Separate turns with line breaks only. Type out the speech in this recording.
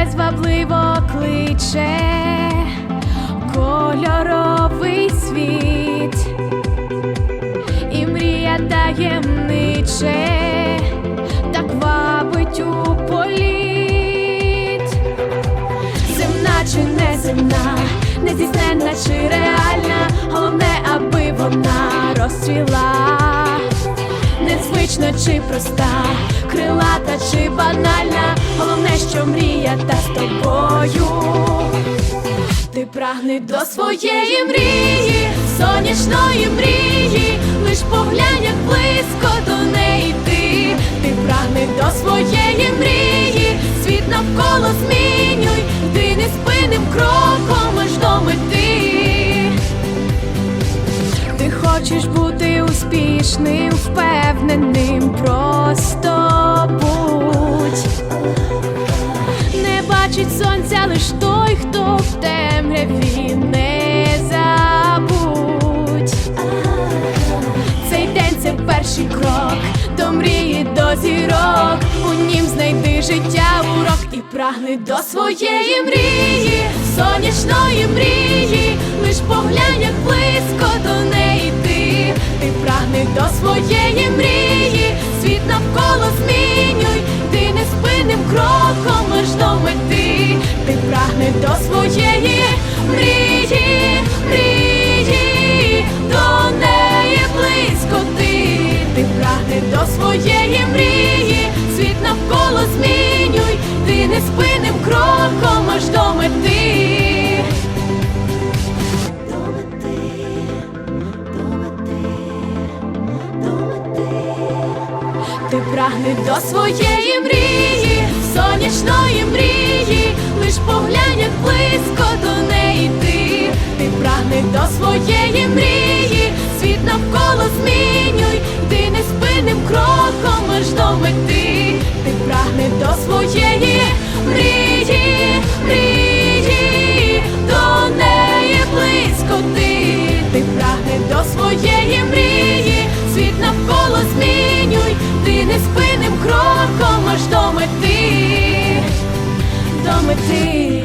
привабливо кличе. Кольоровий світ, і мрія таємниче, так вабить у політ. Земна чи неземна, нездійсненна чи реальна, головне, аби вона розцвіла. Незвична чи проста, крилата чи банальна, що мрія та з тобою. Ти прагни до своєї мрії, сонячної мрії, лиш поглянь, як близько до неї ти, ти прагни до своєї мрії, світ навколо змінюй, ти не неспинним кроком аж до мети. Ти хочеш бути успішним, впевненим, просто лиш той, хто в темряві не забудь. Цей день це перший крок до мрії, до зірок. У нім знайди життя урок і прагни до своєї мрії, сонячної мрії, лиш поглянь, як близько до неї ти, ти прагни до своєї Ти прагне до своєї мрії, сонячної мрії, лиш поглянь, як близько до неї ти, ти прагне до своєї мрії, світ навколо змінюй, ти неспинним кроком аж до мети, ти прагне до своєї мрії, кроком аж до мети, до мети.